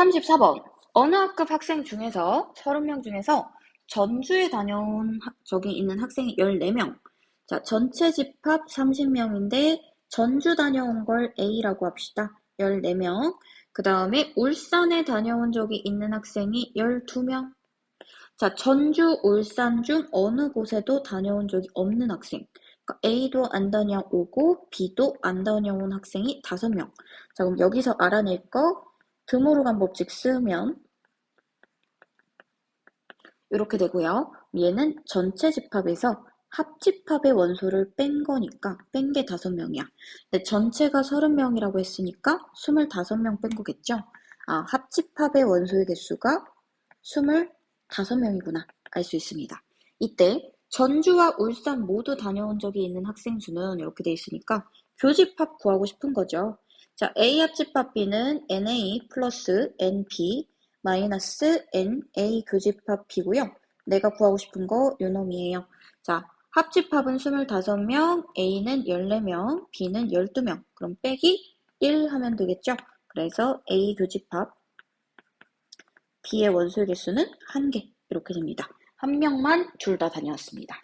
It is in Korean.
34번. 어느 학급 학생 중에서 30명 중에서 전주에 다녀온 학, 저기 있는 학생이 14명. 자, 전체 집합 30명인데 전주 다녀온 걸 A라고 합시다. 14명. 그 다음에 울산에 다녀온 적이 있는 학생이 12명. 자, 전주, 울산 중 어느 곳에도 다녀온 적이 없는 학생. 그러니까 A도 안 다녀오고 B도 안 다녀온 학생이 5명. 자, 그럼 여기서 알아낼 거 드모로 간 법칙 쓰면 이렇게 되고요. 얘는 전체 집합에서 합집합의 원소를 뺀 거니까 뺀게 5명이야. 근데 전체가 30명이라고 했으니까 25명 뺀 거겠죠? 아, 합집합의 원소의 개수가 25명이구나 알 수 있습니다. 이때 전주와 울산 모두 다녀온 적이 있는 학생 수는 이렇게 돼 있으니까 교집합 구하고 싶은 거죠. 자, A 합집합 B는 NA 플러스 NB 마이너스 NA 교집합 B고요. 내가 구하고 싶은 거 요놈이에요. 자, 합집합은 25명, A는 14명, B는 12명. 그럼 빼기 1 하면 되겠죠? 그래서 A 교집합 B의 원소의 개수는 1개 이렇게 됩니다. 한 명만 둘 다 다녀왔습니다.